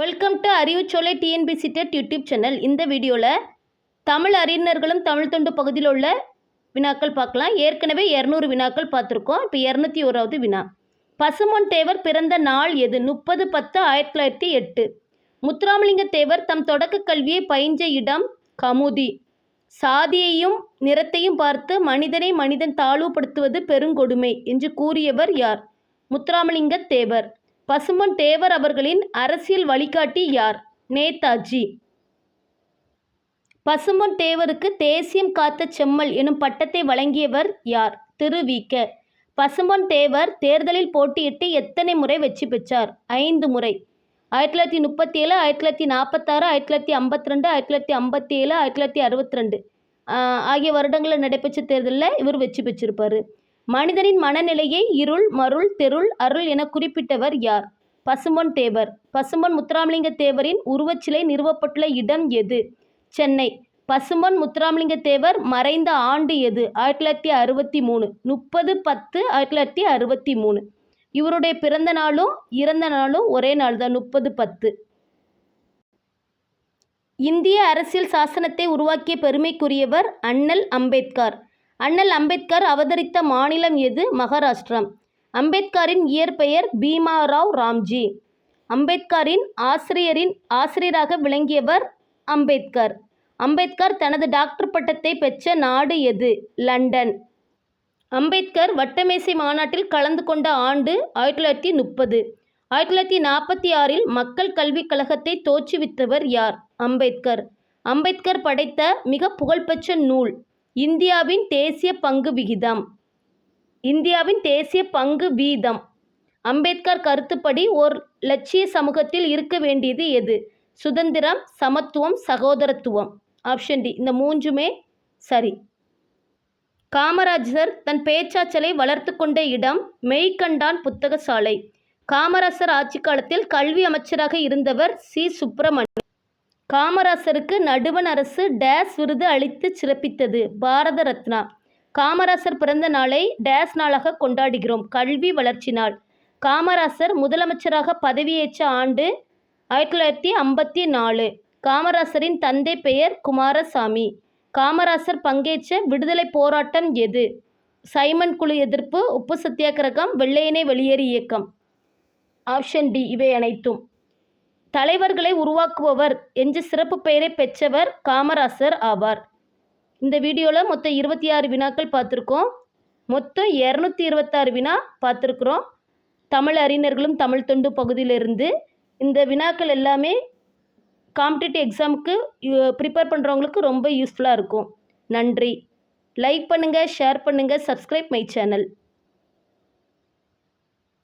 Welcome to Arivucholai TNPSC TET YouTube channel இந்த வீடியோவில் தமிழ் அறிஞர்களும் தமிழ் தொண்டு பகுதியில் உள்ள வினாக்கள் பார்க்கலாம். ஏற்கனவே இரநூறு வினாக்கள் பார்த்துருக்கோம். இப்போ இரநூத்தி ஓராவது வினா. பசுமொன் தேவர் பிறந்த நாள் எது? முப்பது பத்து ஆயிரத்தி தொள்ளாயிரத்தி எட்டு. முத்துராமலிங்க தேவர் தம் தொடக்க கல்வியை பயின்ற இடம் கமுதி. சாதியையும் நிறத்தையும் பார்த்து மனிதனை மனிதன் தாழ்வுபடுத்துவது பெருங்கொடுமை என்று கூறியவர் யார்? முத்துராமலிங்க தேவர். பசும்பொன் தேவர் அவர்களின் அரசியல் வழிகாட்டி யார்? நேதாஜி. பசும்பொன் தேவருக்கு தேசியம் காத்த செம்மல் எனும் பட்டத்தை வழங்கியவர் யார்? திரு. திருவிக்க பசும்பொன் தேவர் தேர்தலில் போட்டியிட்டு எத்தனை முறை வெற்றி பெற்றார்? ஐந்து முறை. ஆயிரத்தி தொள்ளாயிரத்தி முப்பத்தி ஏழு ஆயிரத்தி தொள்ளாயிரத்தி நாற்பத்தாறு ஆயிரத்தி தொள்ளாயிரத்தி ஐம்பத்தி ரெண்டு ஆயிரத்தி தொள்ளாயிரத்தி ஐம்பத்தி ஏழு ஆயிரத்தி தொள்ளாயிரத்தி அறுபத்தி ரெண்டு. ஆகிய வருடங்களில் நடைபெற்ற தேர்தலில் இவர் வெற்றி பெற்றிருப்பார். மனிதனின் மனநிலையை இருள் மருள் தெருள் அருள் என குறிப்பிட்டவர் யார்? பசும்பொன் தேவர். பசும்பொன் முத்துராமலிங்க தேவரின் உருவச்சிலை நிறுவப்பட்டுள்ள இடம் எது? சென்னை. பசும்பொன் முத்துராமலிங்க தேவர் மறைந்த ஆண்டு எது? ஆயிரத்தி தொள்ளாயிரத்தி அறுபத்தி மூணு. முப்பது பத்து ஆயிரத்தி தொள்ளாயிரத்தி அறுபத்தி மூணு. இவருடைய பிறந்த நாளும் இறந்த நாளும் ஒரே நாள் தான் முப்பது பத்து. இந்திய அரசியல் சாசனத்தை உருவாக்கிய பெருமைக்குரியவர் அண்ணல் அம்பேத்கர். அண்ணல் அம்பேத்கர் அவதரித்த மாநிலம் எது? மகாராஷ்டிரம். அம்பேத்கரின் இயற்பெயர் பீமாராவ் ராம்ஜி. அம்பேத்கரின் ஆசிரியரின் ஆசிரியராக விளங்கியவர் அம்பேத்கர். அம்பேத்கர் தனது டாக்டர் பட்டத்தை பெற்ற நாடு எது? லண்டன். அம்பேத்கர் வட்டமேசை மாநாட்டில் கலந்து கொண்ட ஆண்டு ஆயிரத்தி தொள்ளாயிரத்தி முப்பது. ஆயிரத்தி தொள்ளாயிரத்தி நாற்பத்தி ஆறில் மக்கள் கல்விக் கழகத்தை தோற்றுவித்தவர் யார்? அம்பேத்கர். அம்பேத்கர் படைத்த மிக புகழ்பெற்ற நூல் இந்தியாவின் தேசிய பங்கு விகிதம். இந்தியாவின் தேசிய பங்கு வீதம். அம்பேத்கர் கருத்துப்படி ஓர் லட்சிய சமூகத்தில் இருக்க வேண்டியது எது? சுதந்திரம் சமத்துவம் சகோதரத்துவம். Option D. இந்த மூன்றுமே சரி. காமராஜர் தன் பேச்சாற்றலை வளர்த்து கொண்ட இடம் மெய்கண்டான் புத்தக சாலை காமராசர் ஆட்சி காலத்தில் கல்வி அமைச்சராக இருந்தவர் சி. சுப்பிரமணியன். காமராசருக்கு நடுவண் அரசு டேஸ் விருது அளித்து சிறப்பித்தது. பாரத ரத்னா. காமராசர் பிறந்த நாளை டேஸ் நாளாக கொண்டாடுகிறோம். கல்வி வளர்ச்சி நாள். காமராசர் முதலமைச்சராக பதவியேற்ற ஆண்டு ஆயிரத்தி தொள்ளாயிரத்தி ஐம்பத்தி நாலு. காமராசரின் தந்தை பெயர் குமாரசாமி. காமராசர் பங்கேற்ற விடுதலை போராட்டம் எது? சைமன் குழு எதிர்ப்பு உப்பு சத்தியாகிரகம் வெள்ளையனை வெளியேறு இயக்கம். ஆப்ஷன் டி இவை அனைத்தும். தலைவர்களை உருவாக்குபவர் என்ற சிறப்பு பெயரை பெற்றவர் காமராசர் ஆவார். இந்த வீடியோவில் மொத்தம் இருபத்தி ஆறு வினாக்கள் பார்த்துருக்கோம். மொத்தம் இரநூத்தி இருபத்தாறு வினா பார்த்துருக்குறோம். தமிழ் அறிஞர்களும் தமிழ் தொண்டு பகுதியிலிருந்து இந்த வினாக்கள் எல்லாமே காம்படிட்டிவ் எக்ஸாமுக்கு ப்ரிப்பேர் பண்ணுறவங்களுக்கு ரொம்ப யூஸ்ஃபுல்லாக இருக்கும். நன்றி. லைக் பண்ணுங்கள் ஷேர் பண்ணுங்கள் சப்ஸ்கிரைப் மை சேனல்